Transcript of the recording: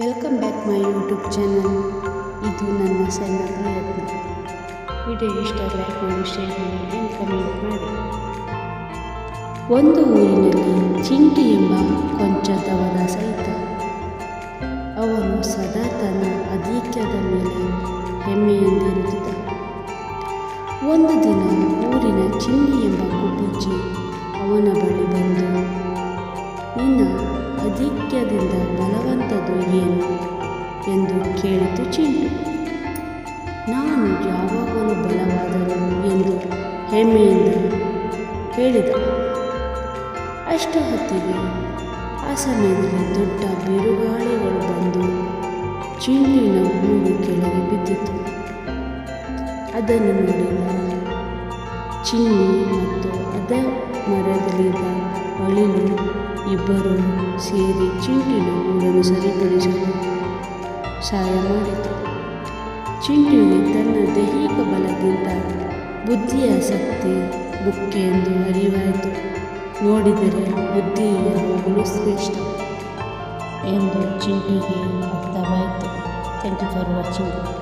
Welcome back my YouTube channel ಇದು ನನ್ನ ಸಣ್ಣ ಪ್ರಯತ್ನ. ವಿಡಿಯೋ ಇಷ್ಟ ಲೈಕ್ ಮಾಡಿ ಶೇರ್ ಮಾಡಿ ಕಮೆಂಟ್ ಮಾಡಿ. ಒಂದು ಊರಿನಲ್ಲಿ ಚಿಂಟಿ ಎಂಬ ಕೊಂಚದವನ ಸಹಿತ ಅವನು ಸದಾ ತನ್ನ ಅಧಿಕ್ಯದ ಮೇಲೆ ಹೆಮ್ಮೆಯಿಂದಿರುತ್ತಿದ್ದ. ಒಂದು ದಿನ ಊರಿನ ಚಿಂಡಿ ಎಂಬ ಗುಬ್ಬಚ್ಚಿ ಅವನ ಬಳಿ ಬಂದು, ನಿನ್ನ ಅಧಿಕ್ಯದಿಂದ ಏನು ಕೇಳಿತು ಚಿಂಟು ನಾನು ಯಾವಾಗಲೂ ಬಲವಾದರು ಎಂದು ಹೆಮ್ಮೆಯಿಂದ ಹೇಳಿದ. ಅಷ್ಟು ಹೊತ್ತಿಗೆ ಆ ಸಮಯದಲ್ಲಿ ದೊಡ್ಡ ಬಿರುಗಾಳಿಗಳು ಬಂದು ಚಿಂಟಿನ ಹೂವು ಕೆಳಗೆ ಬಿದ್ದಿತು. ಅದನ್ನು ನೋಡಿದ ಚಿನ್ನಿ ಮತ್ತು ಅದ ಮರದಲ್ಲಿದ್ದ ಅಳಿಲು ಇಬ್ಬರು ಸೇರಿ ಚಿಂಟಿನ ಹೂವನ್ನು ಸರಿಪಡಿಸಲು ಸಹಾಯ ಮಾಡಿತು. ಚಿಂಟಿಗೆ ತನ್ನ ದೈಹಿಕ ಬಲಕ್ಕಿಂತ ಬುದ್ಧಿಯ ಶಕ್ತಿ ಮುಖ್ಯ ಎಂದು ಅರಿವಾಯಿತು. ನೋಡಿದರೆ ಬುದ್ಧಿ ಯಾವಾಗಲೂ ಶ್ರೇಷ್ಠ ಎಂದು ಚಿಂಟಿಗೆ ಅರ್ಥವಾಯಿತು ಥ್ಯಾಂಕ್ ಯು ಫಾರ್ ವಾಚಿಂಗ್